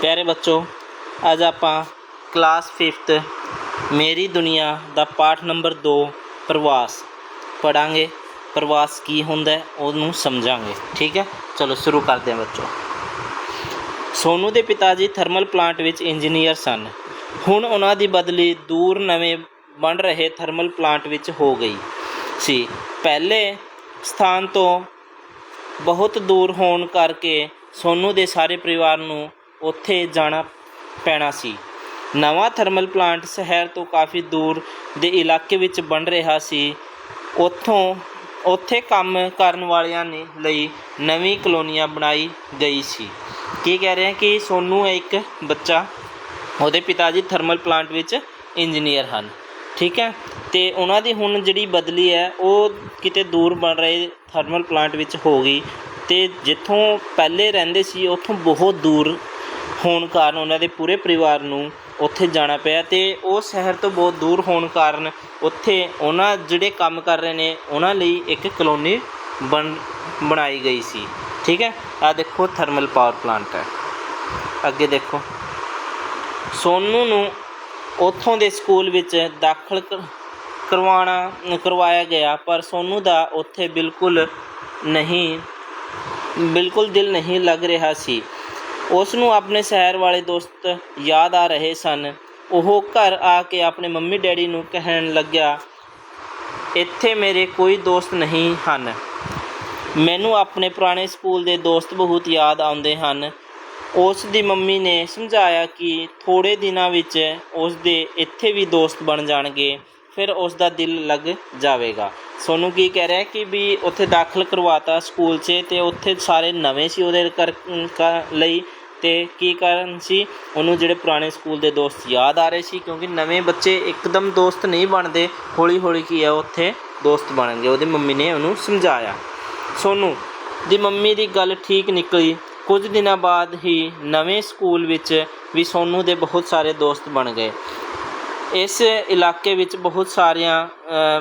ਪਿਆਰੇ ਬੱਚੋ, ਅੱਜ ਆਪਾਂ ਕਲਾਸ 5th ਮੇਰੀ ਦੁਨੀਆ ਦਾ ਪਾਠ ਨੰਬਰ 2 ਪ੍ਰਵਾਸ। ਪੜਾਂਗੇ ਪ੍ਰਵਾਸ ਕੀ ਹੁੰਦਾ ਹੈ ਉਹਨੂੰ ਸਮਝਾਂਗੇ, ਠੀਕ ਹੈ? ਚਲੋ ਸ਼ੁਰੂ ਕਰਦੇ ਹਾਂ ਬੱਚੋ। ਸੋਨੂ ਦੇ ਪਿਤਾ ਜੀ ਥਰਮਲ ਪਲਾਂਟ ਵਿੱਚ ਇੰਜੀਨੀਅਰ ਸਨ। ਹੁਣ ਉਹਨਾਂ ਦੀ ਬਦਲੀ ਦੂਰ ਨਵੇਂ ਬਣ ਰਹੇ ਥਰਮਲ ਪਲਾਂਟ ਵਿੱਚ ਹੋ ਗਈ ਸੀ। ਪਹਿਲੇ ਸਥਾਨ ਤੋਂ ਬਹੁਤ ਦੂਰ ਹੋਣ ਕਰਕੇ ਸੋਨੂ ਦੇ ਸਾਰੇ ਪਰਿਵਾਰ ਨੂੰ ਉੱਥੇ ਜਾਣਾ ਪੈਣਾ ਸੀ। ਨਵਾਂ ਥਰਮਲ ਪਲਾਂਟ ਸ਼ਹਿਰ ਤੋਂ ਕਾਫੀ ਦੂਰ ਦੇ ਇਲਾਕੇ ਵਿੱਚ ਬਣ ਰਿਹਾ ਸੀ। ਉੱਥੋਂ, ਉੱਥੇ ਕੰਮ ਕਰਨ ਵਾਲਿਆਂ ਨੇ ਲਈ ਨਵੀਂ ਕਲੋਨੀਆਂ ਬਣਾਈ ਗਈ ਸੀ। ਕੀ ਕਹਿ ਰਹੇ ਹੈ ਕਿ ਸੋਨੂ ਹੈ ਇੱਕ ਬੱਚਾ, ਉਹਦੇ ਪਿਤਾ ਜੀ ਥਰਮਲ ਪਲਾਂਟ ਵਿੱਚ ਇੰਜੀਨੀਅਰ ਹਨ। ਠੀਕ ਹੈ? ਤੇ ਉਹਨਾਂ ਦੀ ਹੁਣ ਜਿਹੜੀ ਬਦਲੀ ਹੈ, ਉਹ ਕਿਤੇ ਦੂਰ ਬਣ ਰਹੇ ਥਰਮਲ ਪਲਾਂਟ ਵਿੱਚ ਹੋ ਗਈ। ਤੇ ਜਿੱਥੋਂ ਪਹਿਲੇ ਰਹਿੰਦੇ ਸੀ, ਉੱਥੋਂ ਬਹੁਤ ਦੂਰ ਹੋਣ ਕਾਰਨ ਉਹਨਾਂ ਦੇ ਪੂਰੇ ਪਰਿਵਾਰ ਨੂੰ ਉੱਥੇ ਜਾਣਾ ਪਿਆ ਅਤੇ ਉਹ ਸ਼ਹਿਰ ਤੋਂ ਬਹੁਤ ਦੂਰ ਹੋਣ ਕਾਰਨ ਉੱਥੇ ਉਹਨਾਂ ਜਿਹੜੇ ਕੰਮ ਕਰ ਰਹੇ ਨੇ, ਉਹਨਾਂ ਲਈ ਇੱਕ ਕਲੋਨੀ ਬਣ, ਬਣਾਈ ਗਈ ਸੀ। ਠੀਕ ਹੈ? ਆ ਦੇਖੋ ਥਰਮਲ ਪਾਵਰ ਪਲਾਂਟ ਹੈ। ਅੱਗੇ ਦੇਖੋ। ਸੋਨੂ ਨੂੰ ਉੱਥੋਂ ਦੇ ਸਕੂਲ ਵਿੱਚ ਦਾਖਲ ਕਰ- ਕਰਵਾਉਣਾ ਕਰਵਾਇਆ ਗਿਆ, ਪਰ ਸੋਨੂ ਦਾ ਉੱਥੇ ਬਿਲਕੁਲ ਨਹੀਂ, ਬਿਲਕੁਲ ਦਿਲ ਨਹੀਂ ਲੱਗ ਰਿਹਾ ਸੀ। ਉਸ ਨੂੰ ਆਪਣੇ ਸ਼ਹਿਰ ਵਾਲੇ ਦੋਸਤ ਯਾਦ ਆ ਰਹੇ ਸਨ। ਉਹ ਘਰ ਆ ਕੇ ਆਪਣੇ ਮੰਮੀ ਡੈਡੀ ਨੂੰ ਕਹਿਣ ਲੱਗਿਆ, ਇੱਥੇ ਮੇਰੇ ਕੋਈ ਦੋਸਤ ਨਹੀਂ ਹਨ। ਮੈਨੂੰ ਆਪਣੇ ਪੁਰਾਣੇ ਸਕੂਲ ਦੇ ਦੋਸਤ ਬਹੁਤ ਯਾਦ ਆਉਂਦੇ ਹਨ। ਉਸ ਦੀ ਮੰਮੀ ਨੇ ਸਮਝਾਇਆ ਕਿ ਥੋੜੇ ਦਿਨਾਂ ਵਿੱਚ ਉਸ ਦੇ ਇੱਥੇ ਵੀ ਦੋਸਤ ਬਣ ਜਾਣਗੇ, ਫਿਰ ਉਸ ਦਾ ਦਿਲ ਲੱਗ ਜਾਵੇਗਾ। ਸੋਨੂੰ ਕੀ ਕਹਿ ਰਿਹਾ ਕਿ ਵੀ ਉੱਥੇ ਦਾਖਲ ਕਰਵਾਤਾ ਸਕੂਲ 'ਚ ਤੇ ਉੱਥੇ ਸਾਰੇ ਨਵੇਂ ਸੀ ਉਹਦੇ ਕਰ ਕਰ- ਲਈ ਤੇ ਕੀ ਕਾਰਨ ਸੀ? ਉਹਨੂੰ ਜਿਹੜੇ ਪੁਰਾਣੇ ਸਕੂਲ ਦੇ ਦੋਸਤ ਯਾਦ ਆ ਰਹੇ ਸੀ, ਕਿਉਂਕਿ ਨਵੇਂ ਬੱਚੇ ਇੱਕਦਮ ਦੋਸਤ ਨਹੀਂ ਬਣਦੇ। ਹੌਲੀ ਹੌਲੀ ਕੀ ਹੈ ਉੱਥੇ ਦੋਸਤ ਬਣਨਗੇ ਉਹਦੀ ਮੰਮੀ ਨੇ ਉਹਨੂੰ ਸਮਝਾਇਆ। ਸੋਨੂੰ, ਦੀ ਮੰਮੀ ਦੀ ਗੱਲ ਠੀਕ ਨਿਕਲੀ। ਕੁਝ ਦਿਨਾਂ ਬਾਅਦ ਹੀ ਨਵੇਂ ਸਕੂਲ ਵਿੱਚ ਵੀ ਸੋਨੂੰ ਦੇ ਬਹੁਤ ਸਾਰੇ ਦੋਸਤ ਬਣ ਗਏ। ਇਸ ਇਲਾਕੇ ਵਿੱਚ ਬਹੁਤ ਸਾਰੀਆਂ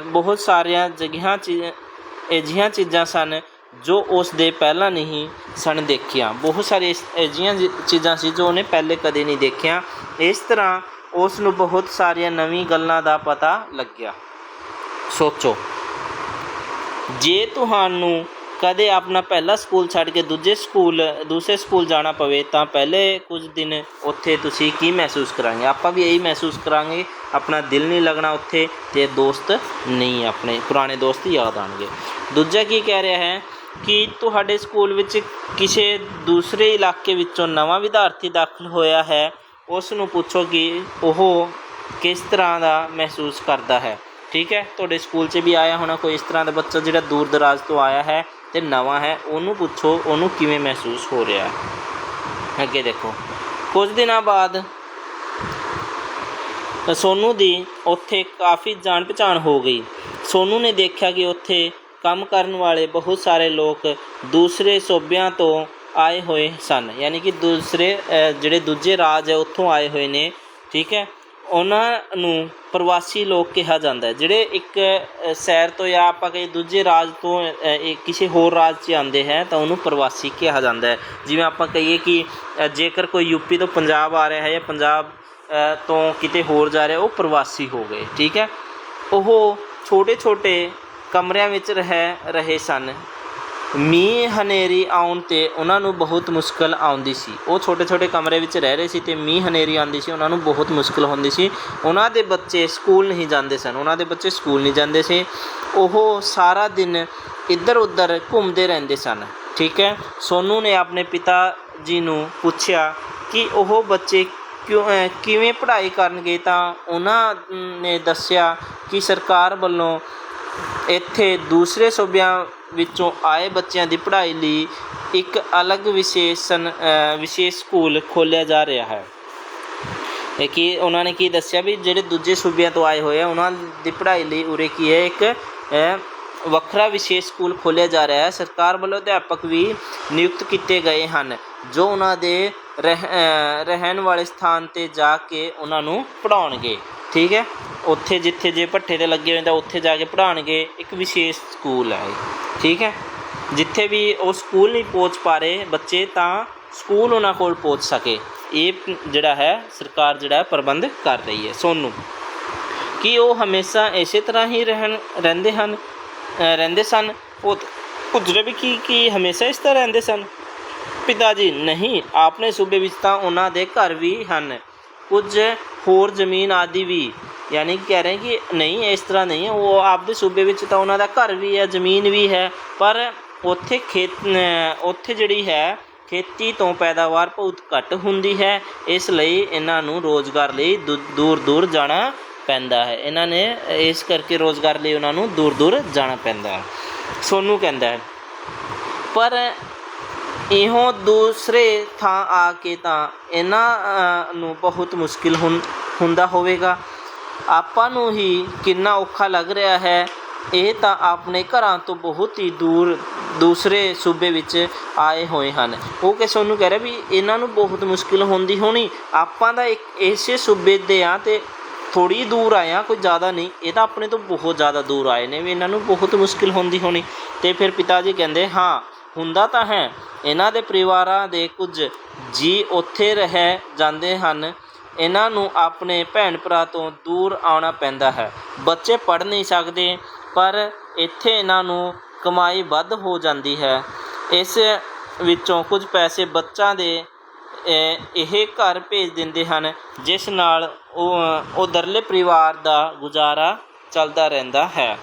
ਬਹੁਤ ਸਾਰੀਆਂ ਜਗ੍ਹਾ, ਚੀ- ਅਜਿਹੀਆਂ ਚੀਜ਼ਾਂ ਸਨ ਜੋ ਉਸ ਦੇ ਪਹਿਲਾਂ ਨਹੀਂ ਸਨ ਦੇਖੀਆਂ। ਬਹੁਤ ਸਾਰੀ ਅਜਿਹੀਆਂ ਜੀ- ਚੀਜ਼ਾਂ ਸੀ ਜੋ ਉਹਨੇ ਪਹਿਲੇ ਕਦੇ ਨਹੀਂ ਦੇਖੀਆਂ। ਇਸ ਤਰ੍ਹਾਂ ਉਸ ਨੂੰ ਬਹੁਤ ਸਾਰੀਆਂ ਨਵੀਂ ਗੱਲਾਂ ਦਾ ਪਤਾ ਲੱਗਿਆ। ਸੋਚੋ, ਜੇ ਤੁਹਾਨੂੰ ਕਦੇ ਆਪਣਾ ਪਹਿਲਾ ਸਕੂਲ ਛੱਡ ਕੇ ਦੂਜੇ ਸਕੂਲ ਦੂਸਰੇ ਸਕੂਲ ਜਾਣਾ ਪਵੇ, ਤਾਂ ਪਹਿਲੇ ਕੁਝ ਦਿਨ ਉੱਥੇ ਤੁਸੀਂ ਕੀ ਮਹਿਸੂਸ ਕਰਾਂਗੇ? ਆਪਾਂ ਵੀ ਇਹੀ ਮਹਿਸੂਸ ਕਰਾਂਗੇ, ਆਪਣਾ ਦਿਲ ਨਹੀਂ ਲੱਗਣਾ ਉੱਥੇ ਤੇ ਦੋਸਤ ਨਹੀਂ, ਆਪਣੇ ਪੁਰਾਣੇ ਦੋਸਤ ਯਾਦ ਆਣਗੇ ਦੂਜਾ ਕੀ ਕਹਿ ਰਿਹਾ ਹੈ? ਕਿ ਤੁਹਾਡੇ ਸਕੂਲ ਵਿੱਚ ਕਿਸੇ ਦੂਸਰੇ ਇਲਾਕੇ ਵਿੱਚੋਂ ਨਵਾਂ ਵਿਦਿਆਰਥੀ ਦਾਖਲ ਹੋਇਆ ਹੈ? ਉਸ ਨੂੰ ਪੁੱਛੋ ਕਿ ਉਹ ਕਿਸ ਤਰ੍ਹਾਂ ਦਾ ਮਹਿਸੂਸ ਕਰਦਾ ਹੈ। ਠੀਕ ਹੈ? ਤੁਹਾਡੇ ਸਕੂਲ 'ਚ ਵੀ ਆਇਆ ਹੋਣਾ ਕੋਈ ਇਸ ਤਰ੍ਹਾਂ ਦਾ ਬੱਚਾ ਜਿਹੜਾ ਦੂਰ ਦਰਾਜ਼ ਤੋਂ ਆਇਆ ਹੈ ਅਤੇ ਨਵਾਂ ਹੈ। ਉਹਨੂੰ ਪੁੱਛੋ, ਉਹਨੂੰ ਕਿਵੇਂ ਮਹਿਸੂਸ ਹੋ ਰਿਹਾ ਅੱਗੇ ਦੇਖੋ। ਕੁਝ ਦਿਨਾਂ ਬਾਅਦ ਸੋਨੂ ਦੀ ਉੱਥੇ ਕਾਫੀ ਜਾਣ ਪਛਾਣ ਹੋ ਗਈ। ਸੋਨੂ ਨੇ ਦੇਖਿਆ ਕਿ ਉੱਥੇ ਕੰਮ ਕਰਨ ਵਾਲੇ ਬਹੁਤ ਸਾਰੇ ਲੋਕ ਦੂਸਰੇ ਸੂਬਿਆਂ ਤੋਂ ਆਏ ਹੋਏ ਸਨ। ਯਾਨੀ ਕਿ ਦੂਸਰੇ ਜਿਹੜੇ ਦੂਜੇ ਰਾਜ ਹੈ, ਉੱਥੋਂ ਆਏ ਹੋਏ ਨੇ, ਠੀਕ ਹੈ? ਉਹਨਾਂ ਨੂੰ ਪ੍ਰਵਾਸੀ ਲੋਕ ਕਿਹਾ ਜਾਂਦਾ ਜਿਹੜੇ ਇੱਕ ਸ਼ਹਿਰ ਤੋਂ ਜਾਂ ਆਪਾਂ ਕਹੇ ਦੂਜੇ ਰਾਜ ਤੋਂ ਕਿਸੇ ਹੋਰ ਰਾਜ 'ਚ ਆਉਂਦੇ ਹੈ, ਤਾਂ ਉਹਨੂੰ ਪ੍ਰਵਾਸੀ ਕਿਹਾ ਜਾਂਦਾ ਹੈ। ਜਿਵੇਂ ਆਪਾਂ ਕਹੀਏ ਕਿ ਜੇਕਰ ਕੋਈ ਯੂਪੀ ਤੋਂ ਪੰਜਾਬ ਆ ਰਿਹਾ ਹੈ ਜਾਂ ਪੰਜਾਬ ਤੋਂ ਕਿਤੇ ਹੋਰ ਜਾ ਰਿਹਾ, ਉਹ ਪ੍ਰਵਾਸੀ ਹੋ ਗਏ, ਠੀਕ ਹੈ? ਉਹ ਛੋਟੇ ਛੋਟੇ ਕਮਰਿਆਂ ਵਿੱਚ ਰਹਿ ਰਹੇ ਸਨ। ਮੀਂਹ ਹਨੇਰੀ ਆਉਣ ਤੇ ਉਹਨਾਂ ਨੂੰ ਬਹੁਤ ਮੁਸ਼ਕਲ ਆਉਂਦੀ ਸੀ। ਉਹ ਛੋਟੇ ਛੋਟੇ ਕਮਰੇ ਵਿੱਚ ਰਹਿ ਰਹੇ ਸੀ ਤੇ ਮੀਂਹ ਹਨੇਰੀ ਆਉਂਦੀ ਸੀ, ਉਹਨਾਂ ਨੂੰ ਬਹੁਤ ਮੁਸ਼ਕਲ ਹੁੰਦੀ ਸੀ। ਉਹਨਾਂ ਦੇ ਬੱਚੇ ਸਕੂਲ ਨਹੀਂ ਜਾਂਦੇ ਸਨ। ਉਹਨਾਂ ਦੇ ਬੱਚੇ ਸਕੂਲ ਨਹੀਂ ਜਾਂਦੇ ਸੀ। ਉਹ ਸਾਰਾ ਦਿਨ ਇੱਧਰ ਉੱਧਰ ਘੁੰਮਦੇ ਰਹਿੰਦੇ ਸਨ। ਠੀਕ ਹੈ? ਸੋਨੂ ਨੇ ਆਪਣੇ ਪਿਤਾ ਜੀ ਨੂੰ ਪੁੱਛਿਆ ਕਿ ਉਹ ਬੱਚੇ ਕਿਉਂ ਕਿਵੇਂ ਪੜ੍ਹਾਈ ਕਰਨਗੇ? ਤਾਂ ਉਹਨਾਂ ਨੇ ਦੱਸਿਆ ਕਿ ਸਰਕਾਰ ਵੱਲੋਂ ਇੱਥੇ ਦੂਸਰੇ ਸੂਬਿਆਂ ਵਿੱਚੋਂ ਆਏ ਬੱਚਿਆਂ ਦੀ ਪੜ੍ਹਾਈ ਲਈ ਇੱਕ ਅਲੱਗ ਵਿਸ਼ੇਸ਼ਣ ਅ, ਵਿਸ਼ੇਸ਼ ਸਕੂਲ ਖੋਲ੍ਹਿਆ ਜਾ ਰਿਹਾ ਹੈ। ਇਹ ਕੀ ਉਹਨਾਂ ਨੇ ਕੀ ਦੱਸਿਆ ਵੀ ਜਿਹੜੇ ਦੂਜੇ ਸੂਬਿਆਂ ਤੋਂ ਆਏ ਹੋਏ ਆ ਉਹਨਾਂ ਦੀ ਪੜ੍ਹਾਈ ਲਈ ਉਰੇ ਕੀ ਹੈ ਇੱਕ ਵੱਖਰਾ ਵਿਸ਼ੇਸ਼ ਸਕੂਲ ਖੋਲ੍ਹਿਆ ਜਾ ਰਿਹਾ ਹੈ। ਸਰਕਾਰ ਵੱਲੋਂ ਅਧਿਆਪਕ ਵੀ ਨਿਯੁਕਤ ਕੀਤੇ ਗਏ ਹਨ ਜੋ ਉਹਨਾਂ ਦੇ ਰਹਿ ਰਹਿਣ ਵਾਲੇ ਸਥਾਨ ਤੇ ਜਾ ਕੇ ਉਹਨਾਂ ਨੂੰ ਪੜ੍ਹਾਉਣਗੇ। ਠੀਕ ਹੈ? ਉੱਥੇ ਜਿੱਥੇ ਜੇ ਭੱਠੇ ਤੇ ਲੱਗੇ ਹੋਏ ਤਾਂ ਉੱਥੇ ਜਾ ਕੇ ਪੜ੍ਹਾਉਣਗੇ, ਇੱਕ ਵਿਸ਼ੇਸ਼ ਸਕੂਲ ਹੈ ਠੀਕ ਹੈ? ਜਿੱਥੇ ਵੀ ਉਹ ਸਕੂਲ ਨਹੀਂ ਪਹੁੰਚ ਪਾ ਰਹੇ ਬੱਚੇ ਤਾਂ ਸਕੂਲ ਉਹਨਾਂ ਕੋਲ ਪਹੁੰਚ ਸਕੇ। ਇਹ ਜਿਹੜਾ ਹੈ, ਸਰਕਾਰ ਜਿਹੜਾ ਪ੍ਰਬੰਧ ਕਰ ਰਹੀ ਹੈ, ਸੋਨੂੰ। ਕਿ ਉਹ ਹਮੇਸ਼ਾ ਇਸੇ ਤਰ੍ਹਾਂ ਹੀ ਰਹਿਣ, ਰਹਿੰਦੇ ਹਨ? ਰਹਿੰਦੇ ਸਨ? ਉਹ ਪੁੱਜਰੇ ਵੀ ਕੀ ਕੀ ਹਮੇਸ਼ਾ ਇਸ ਤਰ੍ਹਾਂ ਰਹਿੰਦੇ ਸਨ? ਪਿਤਾ ਜੀ, ਨਹੀਂ, ਆਪਣੇ ਸੂਬੇ ਵਿੱਚ ਤਾਂ ਉਹਨਾਂ ਦੇ ਘਰ ਵੀ ਹਨ। ਕੁਝ ਹੋਰ ਜ਼ਮੀਨ ਆਦਿ ਵੀ ਯਾਨੀ ਕਿ ਕਹਿ ਰਹੇ ਕਿ ਨਹੀਂ, ਇਸ ਤਰ੍ਹਾਂ ਨਹੀਂ ਹੈ। ਉਹ ਆਪਦੇ ਸੂਬੇ ਵਿੱਚ ਤਾਂ ਉਹਨਾਂ ਦਾ ਘਰ ਵੀ ਹੈ, ਜ਼ਮੀਨ ਵੀ ਹੈ, ਪਰ ਉੱਥੇ ਖੇਤ ਉੱਥੇ ਜਿਹੜੀ ਹੈ, ਖੇਤੀ ਤੋਂ ਪੈਦਾਵਾਰ ਬਹੁਤ ਘੱਟ ਹੁੰਦੀ ਹੈ। ਇਸ ਲਈ ਇਹਨਾਂ ਨੂੰ ਰੋਜ਼ਗਾਰ ਲਈ ਦੂਰ ਦੂਰ ਜਾਣਾ ਪੈਂਦਾ ਹੈ। ਇਹਨਾਂ ਨੇ ਇਸ ਕਰਕੇ ਰੋਜ਼ਗਾਰ ਲਈ ਉਹਨਾਂ ਨੂੰ ਦੂਰ ਦੂਰ ਜਾਣਾ ਪੈਂਦਾ ਹੈ। ਸੋਨੂੰ ਕਹਿੰਦਾ ਹੈ, ਪਰ ਇਹੋ ਦੂਸਰੇ ਥਾਂ ਆ ਕੇ ਤਾਂ ਇਹਨਾਂ ਨੂੰ ਬਹੁਤ ਮੁਸ਼ਕਿਲ ਹੁੰ- ਹੁੰਦਾ ਹੋਵੇਗਾ। ਆਪਾਂ ਨੂੰ ਹੀ ਕਿੰਨਾ ਔਖਾ ਲੱਗ ਰਿਹਾ ਹੈ। ਇਹ ਤਾਂ ਆਪਣੇ ਘਰਾਂ ਤੋਂ ਬਹੁਤ ਹੀ ਦੂਰ, ਦੂਸਰੇ ਸੂਬੇ ਵਿੱਚ ਆਏ ਹੋਏ ਹਨ। ਉਹ ਕਿਸੇ ਸੋਨੂੰ ਕਹਿ ਰਿਹਾ ਵੀ ਇਹਨਾਂ ਨੂੰ ਬਹੁਤ ਮੁਸ਼ਕਿਲ ਹੁੰਦੀ ਹੋਣੀ। ਆਪਾਂ ਦਾ ਇੱਕ ਇਸੇ ਸੂਬੇ ਦੇ ਆ ਤੇ ਥੋੜੀ ਦੂਰ ਆਏ ਆ ਕੋਈ ਜ਼ਿਆਦਾ ਨਹੀਂ। ਇਹ ਤਾਂ ਆਪਣੇ ਤੋਂ ਬਹੁਤ ਜ਼ਿਆਦਾ ਦੂਰ ਆਏ ਨੇ ਵੀ ਇਹਨਾਂ ਨੂੰ ਬਹੁਤ ਮੁਸ਼ਕਿਲ ਹੁੰਦੀ ਹੋਣੀ। ਤੇ ਫਿਰ ਪਿਤਾ ਜੀ ਕਹਿੰਦੇ, ਹਾਂ, ਹੁੰਦਾ ਤਾਂ ਹੈ। ਇਹਨਾਂ ਦੇ ਪਰਿਵਾਰਾਂ ਦੇ ਕੁਝ ਜੀ ਉੱਥੇ ਰਹਿ ਜਾਂਦੇ ਹਨ। ਇਹਨਾਂ ਨੂੰ ਆਪਣੇ ਭੈਣ ਭਰਾ ਤੋਂ ਦੂਰ ਆਉਣਾ ਪੈਂਦਾ ਹੈ। ਬੱਚੇ ਪੜ੍ਹ ਨਹੀਂ ਸਕਦੇ, ਪਰ ਇੱਥੇ ਇਹਨਾਂ ਨੂੰ ਕਮਾਈ ਵੱਧ ਹੋ ਜਾਂਦੀ ਹੈ। ਇਸ ਵਿੱਚੋਂ ਕੁਝ ਪੈਸੇ ਬੱਚਾਂ ਦੇ ਇਹ ਘਰ ਭੇਜ ਦਿੰਦੇ ਹਨ, ਜਿਸ ਨਾਲ ਉਹ ਉਧਰਲੇ ਪਰਿਵਾਰ ਦਾ ਗੁਜ਼ਾਰਾ ਚੱਲਦਾ ਰਹਿੰਦਾ ਹੈ।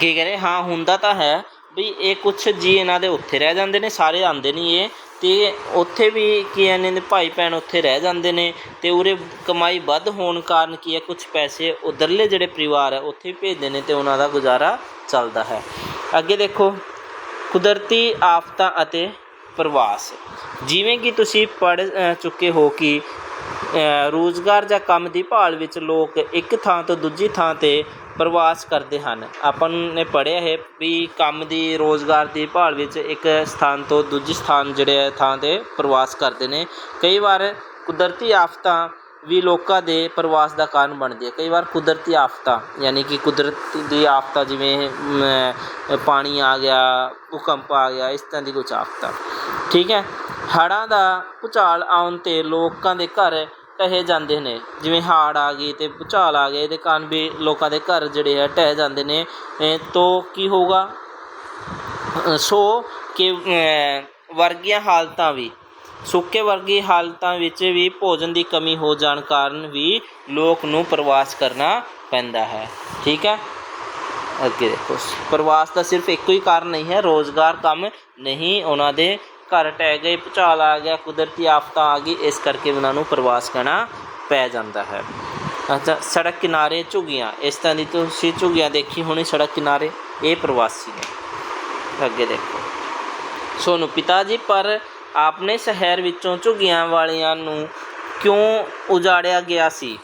ਕੀ ਕਹ ਰਹੇ ਹਾਂ, ਹੁੰਦਾ ਤਾਂ ਹੈ ਵੀ ਇਹ ਕੁਛ ਜੀ ਇਹਨਾਂ ਦੇ ਉੱਥੇ ਰਹਿ ਜਾਂਦੇ ਨੇ, ਸਾਰੇ ਆਉਂਦੇ ਨਹੀਂ ਇਹ। ਅਤੇ ਉੱਥੇ ਵੀ ਕੀ ਇਹਨਾਂ ਦੇ ਭਾਈ ਭੈਣ ਉੱਥੇ ਰਹਿ ਜਾਂਦੇ ਨੇ ਅਤੇ ਉਰੇ ਕਮਾਈ ਵੱਧ ਹੋਣ ਕਾਰਨ ਕੀ ਹੈ ਕੁਛ ਪੈਸੇ ਉੱਧਰਲੇ ਜਿਹੜੇ ਪਰਿਵਾਰ ਹੈ ਉੱਥੇ ਭੇਜਦੇ ਨੇ ਅਤੇ ਉਹਨਾਂ ਦਾ ਗੁਜ਼ਾਰਾ ਚੱਲਦਾ ਹੈ। ਅੱਗੇ ਦੇਖੋ ਕੁਦਰਤੀ ਆਫਤਾਂ ਅਤੇ ਪ੍ਰਵਾਸ। ਜਿਵੇਂ ਕਿ ਤੁਸੀਂ ਪੜ੍ਹ ਚੁੱਕੇ ਹੋ ਕਿ ਅ, ਰੋਜ਼ਗਾਰ ਜਾਂ ਕੰਮ ਦੀ ਭਾਲ ਵਿੱਚ ਲੋਕ ਇੱਕ ਥਾਂ ਤੋਂ ਦੂਜੀ ਥਾਂ ਤੇ ਪ੍ਰਵਾਸ ਕਰਦੇ ਹਨ। ਆਪਾਂ ਨੇ ਪੜ੍ਹਿਆ ਹੈ ਵੀ ਕੰਮ ਦੀ, ਰੋਜ਼ਗਾਰ ਦੀ ਭਾਲ ਵਿੱਚ ਇੱਕ ਸਥਾਨ ਤੋਂ ਦੂਜੀ ਸਥਾਨ ਜਿਹੜੇ ਹੈ ਥਾਂ ਤੇ ਪ੍ਰਵਾਸ ਕਰਦੇ ਨੇ। ਕਈ ਵਾਰ ਕੁਦਰਤੀ ਆਫਤਾਂ ਵੀ ਲੋਕਾਂ ਦੇ ਪ੍ਰਵਾਸ ਦਾ ਕਾਰਨ ਬਣਦੀ ਹੈ। ਕਈ ਵਾਰ ਕੁਦਰਤੀ ਆਫਤਾਂ, ਯਾਨੀ ਕਿ ਕੁਦਰਤ ਦੀ ਆਫਤਾਂ ਜਿਵੇਂ ਪਾਣੀ ਆ ਗਿਆ, ਭੂਕੰਪ ਆ ਗਿਆ, ਇਸ ਤਰ੍ਹਾਂ ਦੀ ਕੁਝ ਆਫਤਾਂ। ਠੀਕ ਹੈ? ਹੜ੍ਹਾਂ ਦਾ ਭੂਚਾਲ ਆਉਣ ਤੇ ਲੋਕਾਂ ਦੇ ਘਰ ਢਹਿ ਜਾਂਦੇ ਨੇ, ਜਿਵੇਂ ਹੜ੍ਹ ਆ ਗਈ ਅਤੇ ਭੂਚਾਲ ਆ ਗਏ, ਇਹਦੇ ਕਾਰਨ ਵੀ ਲੋਕਾਂ ਦੇ ਘਰ ਜਿਹੜੇ ਹੈ ਢਹਿ ਜਾਂਦੇ ਨੇ। ਤੋ ਕੀ ਹੋਊਗਾ? ਸੋ ਕਿ ਵਰਗੀਆਂ ਹਾਲਤਾਂ ਵੀ, ਸੁੱਕੇ ਵਰਗੀ ਹਾਲਤਾਂ ਵਿੱਚ ਵੀ ਭੋਜਨ ਦੀ ਕਮੀ ਹੋ ਜਾਣ ਕਾਰਨ ਵੀ ਲੋਕ ਨੂੰ ਪ੍ਰਵਾਸ ਕਰਨਾ ਪੈਂਦਾ ਹੈ। ਠੀਕ ਹੈ? ਅੱਗੇ ਦੇਖੋ, ਪ੍ਰਵਾਸ ਦਾ ਸਿਰਫ ਇੱਕੋ ਹੀ ਕਾਰਨ ਨਹੀਂ ਹੈ, ਰੋਜ਼ਗਾਰ ਕੰਮ ਨਹੀਂ ਉਹਨਾਂ ਦੇ ਘਰ ਢਹਿ ਗਏ, ਭੁਚਾਲ ਆ ਗਿਆ, ਕੁਦਰਤੀ ਆਫਤਾਂ ਆ ਗਈ, ਇਸ ਕਰਕੇ ਉਹਨਾਂ ਨੂੰ ਪ੍ਰਵਾਸ ਕਰਨਾ ਪੈ ਜਾਂਦਾ ਹੈ। ਅੱਛਾ, ਸੜਕ ਕਿਨਾਰੇ ਝੁੱਗੀਆਂ, ਇਸ ਤਰ੍ਹਾਂ ਦੀ ਤੁਸੀਂ ਝੁੱਗੀਆਂ ਦੇਖੀ ਹੋਣੀ, ਸੜਕ ਕਿਨਾਰੇ ਇਹ ਪ੍ਰਵਾਸੀ ਨੇ। ਅੱਗੇ ਦੇਖੋ। ਸੋਨੂੰ ਪਿਤਾ ਜੀ, ਪਰ ਆਪਣੇ ਸ਼ਹਿਰ ਵਿੱਚੋਂ ਝੁੱਗੀਆਂ ਵਾਲਿਆਂ ਨੂੰ ਕਿਉਂ ਉਜਾੜਿਆ ਗਿਆ ਸੀ?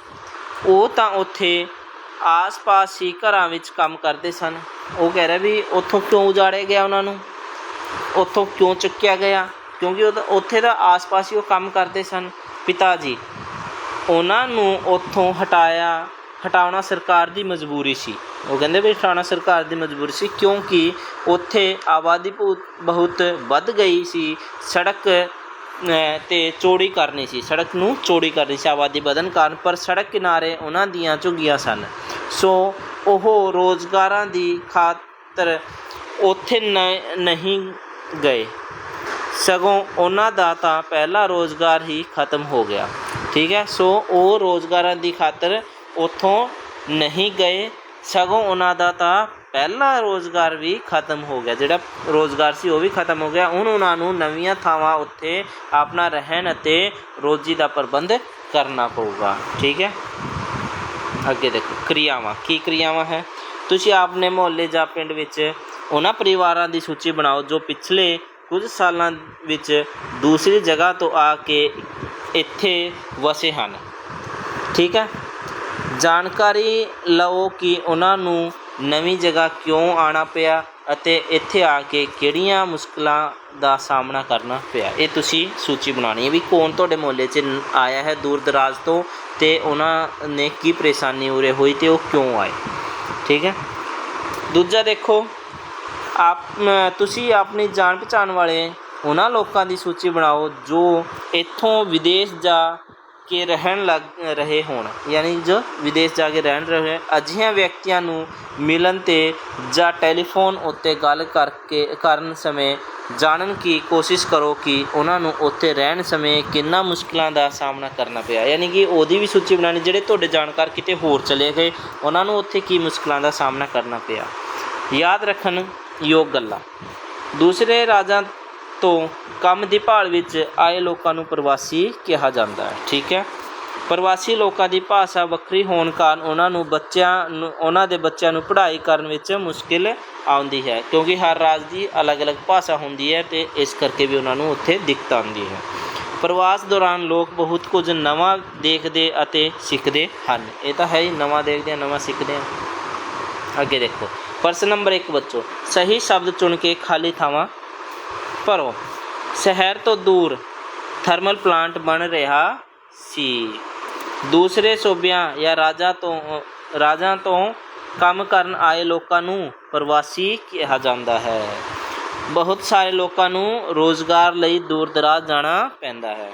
ਉਹ ਤਾਂ ਉੱਥੇ ਆਸ-ਪਾਸ ਹੀ ਘਰਾਂ ਵਿੱਚ ਕੰਮ ਕਰਦੇ ਸਨ। ਉਹ ਕਹਿ ਰਿਹਾ ਵੀ ਉੱਥੋਂ ਕਿਉਂ ਉਜਾੜਿਆ ਗਿਆ ਉਹਨਾਂ ਨੂੰ? ਉੱਥੋਂ ਕਿਉਂ ਚੁੱਕਿਆ ਗਿਆ? ਕਿਉਂਕਿ ਉਹ ਉੱਥੇ ਦਾ ਆਸ-ਪਾਸ ਹੀ ਉਹ ਕੰਮ ਕਰਦੇ ਸਨ। ਪਿਤਾ ਜੀ, ਉਹਨਾਂ ਨੂੰ ਉੱਥੋਂ ਹਟਾਇਆ, ਹਟਾਉਣਾ ਸਰਕਾਰ ਦੀ ਮਜਬੂਰੀ ਸੀ। ਉਹ ਕਹਿੰਦੇ ਵੀ ਹਟਾਉਣਾ ਸਰਕਾਰ ਦੀ ਮਜਬੂਰੀ ਸੀ ਕਿਉਂਕਿ ਉੱਥੇ ਆਬਾਦੀ ਬਹੁਤ ਬਹੁਤ ਵੱਧ ਗਈ ਸੀ। ਸੜਕ ਤੇ ਚੋੜੀ ਕਰਨੀ ਸੀ। ਸੜਕ ਨੂੰ ਚੌੜੀ ਕਰਨੀ ਸੀ, ਆਬਾਦੀ ਵਧਣ ਕਾਰਨ, ਪਰ ਸੜਕ ਕਿਨਾਰੇ ਉਹਨਾਂ ਦੀਆਂ ਝੁੱਗੀਆਂ ਸਨ। ਸੋ ਉਹ ਰੋਜ਼ਗਾਰਾਂ ਦੀ ਖਾਤਰ ਉੱਥੇ ਨ- ਨਹੀਂ ਗਏ। ਸਗੋਂ ਉਹਨਾਂ ਦਾ ਤਾਂ ਪਹਿਲਾ ਰੋਜ਼ਗਾਰ ਹੀ ਖਤਮ ਹੋ ਗਿਆ। ਠੀਕ ਹੈ? ਸੋ ਉਹ ਰੋਜ਼ਗਾਰਾਂ ਦੀ ਖਾਤਰ ਉੱਥੋਂ ਨਹੀਂ ਗਏ। ਸਗੋਂ ਉਹਨਾਂ ਦਾ ਤਾਂ ਪਹਿਲਾ ਰੋਜ਼ਗਾਰ ਵੀ ਖਤਮ ਹੋ ਗਿਆ। ਜਿਹੜਾ ਰੋਜ਼ਗਾਰ ਸੀ ਉਹ ਵੀ ਖਤਮ ਹੋ ਗਿਆ। ਹੁਣ ਉਹਨਾਂ ਨੂੰ ਨਵੀਆਂ ਥਾਵਾਂ ਉੱਤੇ ਆਪਣਾ ਰਹਿਣ ਅਤੇ ਰੋਜ਼ੀ ਦਾ ਪ੍ਰਬੰਧ ਕਰਨਾ ਪਊਗਾ। ਠੀਕ ਹੈ? ਅੱਗੇ ਦੇਖੋ, ਕਿਰਿਆਵਾਂ। ਕੀ ਕਿਰਿਆਵਾਂ ਹੈ? ਤੁਸੀਂ ਆਪਣੇ ਮੁਹੱਲੇ ਜਾਂ ਪਿੰਡ ਵਿੱਚ ਉਹਨਾਂ ਪਰਿਵਾਰਾਂ ਦੀ ਸੂਚੀ ਬਣਾਓ ਜੋ ਪਿਛਲੇ ਕੁਝ ਸਾਲਾਂ ਵਿੱਚ ਦੂਸਰੀ ਜਗ੍ਹਾ ਤੋਂ ਆ ਕੇ ਇੱਥੇ ਵਸੇ ਹਨ। ਠੀਕ ਹੈ? ਜਾਣਕਾਰੀ ਲਓ ਕਿ ਉਹਨਾਂ ਨੂੰ ਨਵੀਂ ਜਗ੍ਹਾ ਕਿਉਂ ਆਉਣਾ ਪਿਆ ਅਤੇ ਇੱਥੇ ਆ ਕੇ ਕਿਹੜੀਆਂ ਮੁਸ਼ਕਲਾਂ ਦਾ ਸਾਹਮਣਾ ਕਰਨਾ ਪਿਆ। ਇਹ ਤੁਸੀਂ ਸੂਚੀ ਬਣਾਉਣੀ ਹੈ ਵੀ ਕੌਣ ਤੁਹਾਡੇ ਮੁਹੱਲੇ 'ਚ ਆਇਆ ਹੈ ਦੂਰ ਦਰਾਜ਼ ਤੋਂ ਤੇ ਉਹਨਾਂ ਨੇ ਕੀ ਪਰੇਸ਼ਾਨੀ ਉਰੇ ਹੋਈ ਤੇ ਉਹ ਕਿਉਂ ਆਏ। ਠੀਕ ਹੈ? ਦੂਜਾ ਦੇਖੋ ਆਪ ਤੁਸੀਂ ਆਪਣੀ ਜਾਣ ਪਛਾਣ ਵਾਲੇ ਉਹਨਾਂ ਲੋਕਾਂ ਦੀ ਸੂਚੀ ਬਣਾਓ ਜੋ ਇੱਥੋਂ ਵਿਦੇਸ਼ ਜਾ ਕੇ ਰਹਿਣ ਲੱਗ, ਰਹੇ ਹੋਣ। ਯਾਨੀ ਜੋ ਵਿਦੇਸ਼ ਜਾ ਕੇ ਰਹਿਣ ਰਹੇ, ਅਜਿਹੀਆਂ ਵਿਅਕਤੀਆਂ ਨੂੰ ਮਿਲਣ ਤੇ ਜਾਂ ਟੈਲੀਫੋਨ ਉੱਤੇ ਗੱਲ ਕਰਕੇ, ਕਰਨ ਸਮੇਂ ਜਾਣਨ ਦੀ ਕੋਸ਼ਿਸ਼ ਕਰੋ ਕਿ ਉਹਨਾਂ ਨੂੰ ਉੱਥੇ ਰਹਿਣ ਸਮੇਂ ਕਿੰਨਾ ਮੁਸ਼ਕਲਾਂ ਦਾ ਸਾਹਮਣਾ ਕਰਨਾ ਪਿਆ। ਯਾਨੀ ਕਿ ਉਹਦੀ ਵੀ ਸੂਚੀ ਬਣਾਉਣੀ, ਜਿਹੜੇ ਤੁਹਾਡੇ ਜਾਣਕਾਰ ਕਿਤੇ ਹੋਰ ਚਲੇ ਗਏ, ਉਹਨਾਂ ਨੂੰ ਉੱਥੇ ਕੀ ਮੁਸ਼ਕਲਾਂ ਦਾ ਸਾਹਮਣਾ ਕਰਨਾ ਪਿਆ। ਯਾਦ ਰੱਖਣ ਯੋਗ ਗੱਲਾਂ। ਦੂਸਰੇ ਰਾਜਾਂ ਤੋਂ ਕੰਮ ਦੀ ਭਾਲ ਵਿੱਚ ਆਏ ਲੋਕਾਂ ਨੂੰ ਪ੍ਰਵਾਸੀ ਕਿਹਾ ਜਾਂਦਾ ਹੈ, ਠੀਕ ਹੈ? ਪ੍ਰਵਾਸੀ ਲੋਕਾਂ ਦੀ ਭਾਸ਼ਾ ਵੱਖਰੀ ਹੋਣ ਕਾਰਨ ਉਹਨਾਂ ਨੂੰ ਬੱਚਿਆਂ ਨੂੰ, ਉਹਨਾਂ ਦੇ ਬੱਚਿਆਂ ਨੂੰ ਪੜ੍ਹਾਈ ਕਰਨ ਵਿੱਚ ਮੁਸ਼ਕਿਲ ਆਉਂਦੀ ਹੈ, ਕਿਉਂਕਿ ਹਰ ਰਾਜ ਦੀ ਅਲੱਗ-ਅਲੱਗ ਭਾਸ਼ਾ ਹੁੰਦੀ ਹੈ ਤੇ ਇਸ ਕਰਕੇ ਵੀ ਉਹਨਾਂ ਨੂੰ ਉੱਥੇ ਦਿੱਕਤ ਆਉਂਦੀ ਹੈ। ਪ੍ਰਵਾਸ ਦੌਰਾਨ ਲੋਕ ਬਹੁਤ ਕੁਝ ਨਵਾਂ ਦੇਖਦੇ ਅਤੇ ਸਿੱਖਦੇ ਹਨ। ਇਹ ਤਾਂ ਹੈ ਹੀ, ਨਵਾਂ ਦੇਖਦੇ ਆ, ਨਵਾਂ ਸਿੱਖਦੇ ਆ। ਅੱਗੇ ਦੇਖੋ। ਪ੍ਰਸ਼ਨ ਨੰਬਰ 1 ਬੱਚੋ, ਸਹੀ ਸ਼ਬਦ ਚੁਣ ਕੇ ਖਾਲੀ ਥਾਵਾਂ ਭਰੋ। ਸ਼ਹਿਰ ਤੋਂ ਦੂਰ ਥਰਮਲ ਪਲਾਂਟ ਬਣ ਰਿਹਾ ਸੀ। ਦੂਸਰੇ ਸੂਬਿਆਂ ਜਾਂ ਰਾਜਾਂ ਤੋਂ ਰਾਜਾਂ ਤੋਂ ਕੰਮ ਕਰਨ ਆਏ ਲੋਕਾਂ ਨੂੰ ਪ੍ਰਵਾਸੀ ਕਿਹਾ ਜਾਂਦਾ ਹੈ। ਬਹੁਤ ਸਾਰੇ ਲੋਕਾਂ ਨੂੰ ਰੋਜ਼ਗਾਰ ਲਈ ਦੂਰ ਦਰਾਜ਼ ਜਾਣਾ ਪੈਂਦਾ ਹੈ।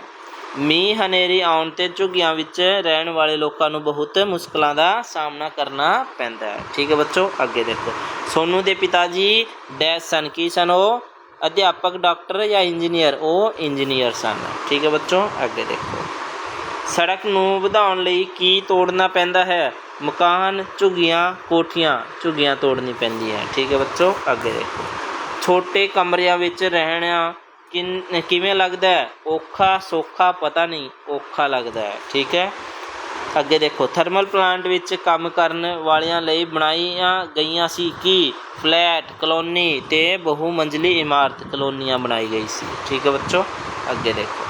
ਮੀਂਹ ਹਨੇਰੀ ਆਉਣ ਤੇ ਝੁੱਗੀਆਂ ਵਿੱਚ ਰਹਿਣ ਵਾਲੇ ਲੋਕਾਂ ਨੂੰ ਬਹੁਤ ਮੁਸ਼ਕਲਾਂ ਦਾ ਸਾਹਮਣਾ ਕਰਨਾ ਪੈਂਦਾ ਹੈ। ਠੀਕ ਹੈ ਬੱਚੋ, ਅੱਗੇ ਦੇਖੋ। ਸੋਨੂ ਦੇ ਪਿਤਾ ਜੀ ਡੈਸ਼ ਸਨ। ਕੀ ਸਨ ਉਹ? ਅਧਿਆਪਕ, ਡਾਕਟਰ ਜਾਂ ਇੰਜੀਨੀਅਰ? ਉਹ ਇੰਜੀਨੀਅਰ ਸਨ। ਠੀਕ ਹੈ ਬੱਚੋ, ਅੱਗੇ ਦੇਖੋ। ਸੜਕ ਨੂੰ ਵਧਾਉਣ ਲਈ ਕੀ ਤੋੜਨਾ ਪੈਂਦਾ ਹੈ? ਮਕਾਨ, ਝੁੱਗੀਆਂ, ਕੋਠੀਆਂ। ਝੁੱਗੀਆਂ ਤੋੜਨੀ ਪੈਂਦੀ ਹੈ। ਠੀਕ ਹੈ ਬੱਚੋ, ਅੱਗੇ ਦੇਖੋ। ਛੋਟੇ ਕਮਰਿਆਂ ਵਿੱਚ ਰਹਿਣਾ ਕਿਨ, ਕਿਵੇਂ ਲੱਗਦਾ ਹੈ? ਔਖਾ, ਸੌਖਾ, ਪਤਾ ਨਹੀਂ। ਔਖਾ ਲੱਗਦਾ ਹੈ, ਠੀਕ ਹੈ? ਅੱਗੇ ਦੇਖੋ ਥਰਮਲ ਪਲਾਂਟ ਵਿੱਚ ਕੰਮ ਕਰਨ ਵਾਲਿਆਂ ਲਈ ਬਣਾਈਆਂ ਗਈਆਂ ਸੀ ਕੀ? ਫਲੈਟ ਕਲੋਨੀ ਤੇ ਬਹੁ ਮੰਜ਼ਲੀ ਇਮਾਰਤ ਕਲੋਨੀਆਂ ਬਣਾਈ ਗਈ ਸੀ, ਠੀਕ ਹੈ ਬੱਚੋ? ਅੱਗੇ ਦੇਖੋ,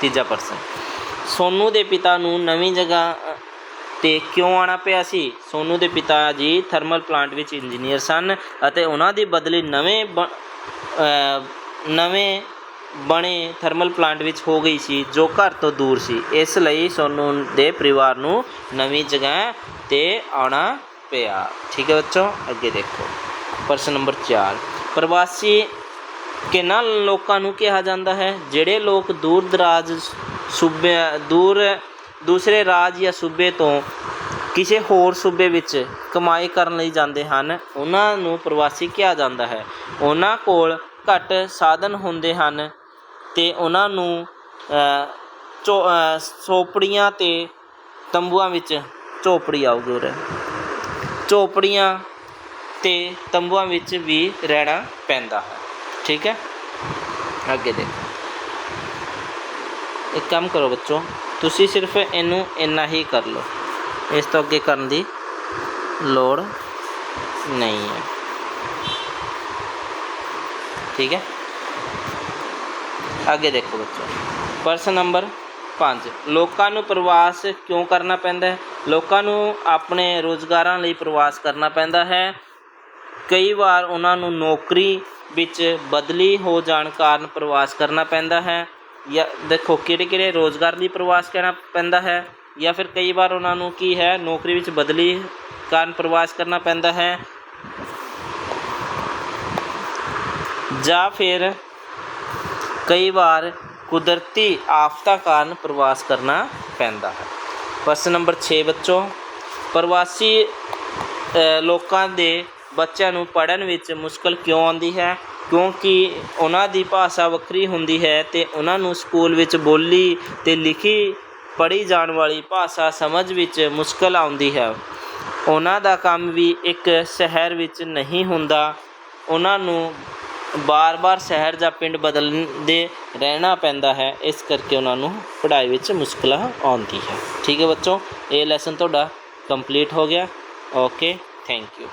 ਤੀਜਾ ਪ੍ਰਸ਼ਨ। ਸੋਨੂ ਦੇ ਪਿਤਾ ਨੂੰ ਨਵੀਂ ਜਗ੍ਹਾ ਤੇ ਕਿਉਂ ਆਣਾ ਪਿਆ ਸੀ? ਸੋਨੂ ਦੇ ਪਿਤਾ ਜੀ ਥਰਮਲ ਪਲਾਂਟ ਵਿੱਚ ਇੰਜੀਨੀਅਰ ਸਨ ਅਤੇ ਉਹਨਾਂ ਦੀ ਬਦਲੀ ਨਵੇਂ ਬ- ਨਵੇਂ ਬਣੇ ਥਰਮਲ ਪਲਾਂਟ ਵਿੱਚ ਹੋ ਗਈ ਸੀ, ਜੋ ਘਰ ਤੋਂ ਦੂਰ ਸੀ। ਇਸ ਲਈ ਸੋਨੂ ਦੇ ਪਰਿਵਾਰ ਨੂੰ ਨਵੀਂ ਜਗ੍ਹਾ ਤੇ ਆਉਣਾ ਪਿਆ। ਠੀਕ ਹੈ ਬੱਚੋ, ਅੱਗੇ ਦੇਖੋ। ਪ੍ਰਸ਼ਨ ਨੰਬਰ 4 ਪ੍ਰਵਾਸੀ ਕਿਹਨਾਂ ਲੋਕਾਂ ਨੂੰ ਕਿਹਾ ਜਾਂਦਾ ਹੈ? ਜਿਹੜੇ ਲੋਕ ਦੂਰ ਦਰਾਜ ਸੂਬੇ, ਦੂਰ, ਦੂਸਰੇ ਰਾਜ ਜਾਂ ਸੂਬੇ ਤੋਂ ਕਿਸੇ ਹੋਰ ਸੂਬੇ ਵਿੱਚ ਕਮਾਈ ਕਰਨ ਲਈ ਜਾਂਦੇ ਹਨ, ਉਹਨਾਂ ਨੂੰ ਪ੍ਰਵਾਸੀ ਕਿਹਾ ਜਾਂਦਾ ਹੈ। ਉਹਨਾਂ ਕੋਲ ਘੱਟ ਸਾਧਨ ਹੁੰਦੇ ਹਨ ਅਤੇ ਉਹਨਾਂ ਨੂੰ ਝੋ ਅ, ਝੋਪੜੀਆਂ ਤੇ ਤੰਬੂਆਂ ਵਿੱਚ ਝੋਪੜੀ ਆਉਗੀ ਉਰੇ। ਝੋਪੜੀਆਂ ਅਤੇ ਤੰਬੂਆਂ ਵਿੱਚ ਵੀ ਰਹਿਣਾ ਪੈਂਦਾ ਹੈ। ਠੀਕ ਹੈ? ਅੱਗੇ ਦੇਖੋ। ਇੱਕ ਕੰਮ ਕਰੋ ਬੱਚੋ ਤੁਸੀਂ ਸਿਰਫ ਇਹਨੂੰ ਇੰਨਾ ਹੀ ਕਰ ਲਓ। ਇਸ ਤੋਂ ਅੱਗੇ ਕਰਨ ਦੀ ਲੋੜ ਨਹੀਂ ਹੈ। ਠੀਕ ਹੈ? ਅੱਗੇ ਦੇਖੋ ਬੱਚੋ ਪ੍ਰਸ਼ਨ ਨੰਬਰ 5 ਲੋਕਾਂ ਨੂੰ ਪ੍ਰਵਾਸ ਕਿਉਂ ਕਰਨਾ ਪੈਂਦਾ ਹੈ? ਲੋਕਾਂ ਨੂੰ ਆਪਣੇ ਰੋਜ਼ਗਾਰਾਂ ਲਈ ਪ੍ਰਵਾਸ ਕਰਨਾ ਪੈਂਦਾ ਹੈ। ਕਈ ਵਾਰ ਉਹਨਾਂ ਨੂੰ ਨੌਕਰੀ ਵਿੱਚ ਬਦਲੀ ਹੋ ਜਾਣ ਕਾਰਨ ਪ੍ਰਵਾਸ ਕਰਨਾ ਪੈਂਦਾ ਹੈ ਜਾਂ ਦੇਖੋ ਕਿਹੜੇ ਕਿਹੜੇ ਰੋਜ਼ਗਾਰ ਲਈ ਪ੍ਰਵਾਸ ਕਰਨਾ ਪੈਂਦਾ ਹੈ ਜਾਂ ਫਿਰ ਕਈ ਵਾਰ ਉਹਨਾਂ ਨੂੰ ਕੀ ਹੈ? ਨੌਕਰੀ ਵਿੱਚ ਬਦਲੀ ਕਾਰਨ ਪ੍ਰਵਾਸ ਕਰਨਾ ਪੈਂਦਾ ਹੈ। ਜਾਂ ਫਿਰ ਕਈ ਵਾਰ ਕੁਦਰਤੀ ਆਫਤਾਂ ਕਾਰਨ ਪ੍ਰਵਾਸ ਕਰਨਾ ਪੈਂਦਾ ਹੈ। ਪ੍ਰਸ਼ਨ ਨੰਬਰ 6 ਬੱਚੋ, ਪ੍ਰਵਾਸੀ ਲੋਕਾਂ ਦੇ ਬੱਚਿਆਂ ਨੂੰ ਪੜ੍ਹਨ ਵਿੱਚ ਮੁਸ਼ਕਲ ਕਿਉਂ ਆਉਂਦੀ ਹੈ? ਕਿਉਂਕਿ ਉਹਨਾਂ ਦੀ ਭਾਸ਼ਾ ਵੱਖਰੀ ਹੁੰਦੀ ਹੈ ਤੇ ਉਹਨਾਂ ਨੂੰ ਸਕੂਲ ਵਿੱਚ ਬੋਲੀ ਤੇ ਲਿਖੀ, ਪੜ੍ਹੀ ਜਾਣ ਵਾਲੀ ਭਾਸ਼ਾ ਸਮਝ ਵਿੱਚ ਮੁਸ਼ਕਲ ਆਉਂਦੀ ਹੈ। ਉਹਨਾਂ ਦਾ ਕੰਮ ਵੀ ਇੱਕ ਸ਼ਹਿਰ ਵਿੱਚ ਨਹੀਂ ਹੁੰਦਾ। ਉਹਨਾਂ ਨੂੰ ਬਾਰ-ਬਾਰ ਸ਼ਹਿਰ ਜਾਂ ਪਿੰਡ ਬਦਲਦੇ ਰਹਿਣਾ ਪੈਂਦਾ ਹੈ, ਇਸ ਕਰਕੇ ਉਹਨਾਂ ਨੂੰ ਪੜ੍ਹਾਈ ਵਿੱਚ ਮੁਸ਼ਕਲਾਂ ਆਉਂਦੀ ਹੈ। ਠੀਕ ਹੈ ਬੱਚੋ, ਇਹ ਲੈਸਨ ਤੁਹਾਡਾ ਕੰਪਲੀਟ ਹੋ ਗਿਆ। Okay thank you